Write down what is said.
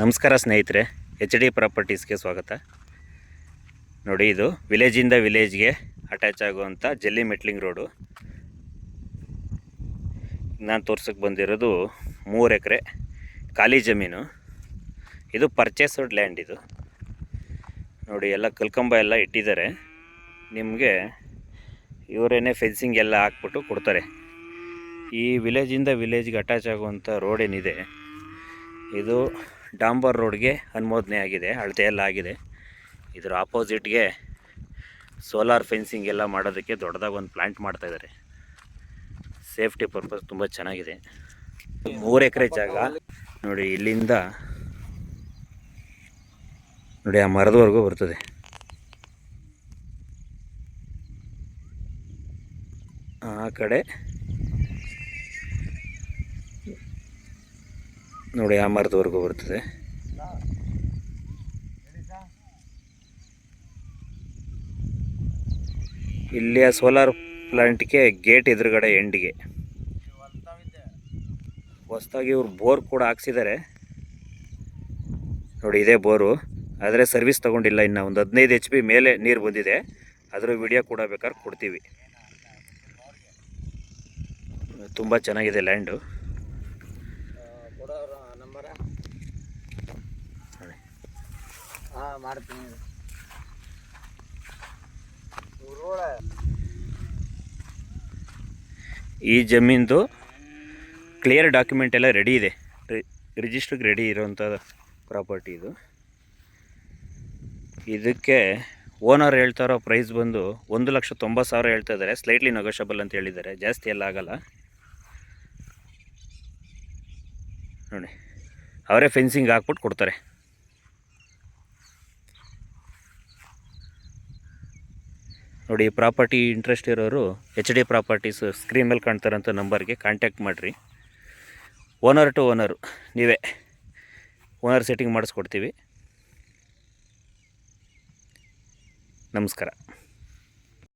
ನಮಸ್ಕಾರ ಸ್ನೇಹಿತರೆ, H D ಪ್ರಾಪರ್ಟೀಸ್ಗೆ ಸ್ವಾಗತ. ನೋಡಿ, ಇದು ವಿಲೇಜಿಂದ ವಿಲೇಜ್ಗೆ ಅಟ್ಯಾಚ್ ಆಗುವಂಥ ಜಲ್ಲಿ ಮೆಟ್ಲಿಂಗ್ ರೋಡು. ನಾನು ತೋರ್ಸಕ್ಕೆ ಬಂದಿರೋದು ಮೂರು ಎಕರೆ ಖಾಲಿ ಜಮೀನು. ಇದು ಪರ್ಚೇಸ್ಡ್ ಲ್ಯಾಂಡ್ ಇದು. ನೋಡಿ, ಎಲ್ಲ ಕಲ್ಕಂಬ ಎಲ್ಲ ಇಟ್ಟಿದ್ದಾರೆ. ನಿಮಗೆ ಇವರೇನೆ ಫೆನ್ಸಿಂಗ್ ಎಲ್ಲ ಹಾಕ್ಬಿಟ್ಟು ಕೊಡ್ತಾರೆ. ಈ ವಿಲೇಜಿಂದ ವಿಲೇಜ್ಗೆ ಅಟ್ಯಾಚ್ ಆಗುವಂಥ ರೋಡ್ ಏನಿದೆ, ಇದು ಡಾಂಬರ್ ರೋಡ್ಗೆ ಅನುಮೋದನೆ ಆಗಿದೆ ಅಳತೆಯೆಲ್ಲ ಆಗಿದೆ. ಇದರ ಆಪೋಸಿಟ್ಗೆ ಸೋಲಾರ್ ಫೆನ್ಸಿಂಗ್ ಎಲ್ಲ ಮಾಡೋದಕ್ಕೆ ದೊಡ್ಡದಾಗಿ ಒಂದು ಪ್ಲ್ಯಾಂಟ್ ಮಾಡ್ತಾ ಇದ್ದಾರೆ ಸೇಫ್ಟಿ ಪರ್ಪಸ್ ತುಂಬ ಚೆನ್ನಾಗಿದೆ. ಮೂರು ಎಕರೆ ಜಾಗ. ನೋಡಿ, ಇಲ್ಲಿಂದ ನೋಡಿ, ಆ ಮರದವರೆಗೂ ಬರ್ತದೆ. ಆ ಕಡೆ ನೋಡಿ ಆ ಮರದವರೆಗೂ ಬರ್ತದೆ. ಇಲ್ಲಿಯ ಸೋಲಾರ್ ಪ್ಲಾಂಟ್ಗೆ ಗೇಟ್ ಎದುರುಗಡೆ ಎಂಡಿಗೆ ಹೊಸದಾಗಿ ಇವ್ರು ಬೋರ್ ಕೂಡ ಹಾಕ್ಸಿದ್ದಾರೆ. ನೋಡಿ ಇದೇ ಬೋರು. ಆದರೆ ಸರ್ವಿಸ್ ತೊಗೊಂಡಿಲ್ಲ ಇನ್ನು ಒಂದು ಹದಿನೈದು ಎಚ್ ಪಿ ಮೇಲೆ ನೀರು ಬಂದಿದೆ. ಅದರ ವಿಡಿಯೋ ಕೂಡ ಬೇಕಾದ್ರೆ ಕೊಡ್ತೀವಿ. ತುಂಬ ಚೆನ್ನಾಗಿದೆ ಲ್ಯಾಂಡು ನಂಬರ ಹಾಂ ಮಾಡ್ತೀನಿ. ಈ ಜಮೀನ್ದು ಕ್ಲಿಯರ್ ಡಾಕ್ಯುಮೆಂಟ್ ಎಲ್ಲ ರೆಡಿ ಇದೆ. ರಿಜಿಸ್ಟ್ರಿಗೆ ರೆಡಿ ಇರುವಂತ ಪ್ರಾಪರ್ಟಿ ಇದು. ಇದಕ್ಕೆ ಓನರ್ ಹೇಳ್ತಾ ಇರೋ ಪ್ರೈಸ್ ಬಂದು ಒಂದು ಲಕ್ಷ ತೊಂಬತ್ತು ಸಾವಿರ ಹೇಳ್ತಾ ಇದ್ದಾರೆ. ಸ್ಲೈಟ್ಲಿ ನೆಗೋಷಿಯಬಲ್ ಅಂತ ಹೇಳಿದ್ದಾರೆ. ಜಾಸ್ತಿ ಎಲ್ಲ ಆಗಲ್ಲ. ನೋಡಿ. ಅವರೇ ಫೆನ್ಸಿಂಗ್ ಹಾಕ್ಬಿಟ್ಟು ಕೊಡ್ತಾರೆ. ನೋಡಿ ಪ್ರಾಪರ್ಟಿ ಇಂಟ್ರೆಸ್ಟ್ ಇರೋರು ಎಚ್ ಡಿ ಪ್ರಾಪರ್ಟೀಸ್ ಸ್ಕ್ರೀನ್ ಮೇಲೆ ಕಾಣ್ತಾರಂಥ ನಂಬರ್ಗೆ ಕಾಂಟ್ಯಾಕ್ಟ್ ಮಾಡಿರಿ. ಓನರ್ ಟು ಓನರು ನೀವೇ. ಓನರ್ ಸೆಟ್ಟಿಂಗ್ ಮಾಡಿಸ್ಕೊಡ್ತೀವಿ. ನಮಸ್ಕಾರ.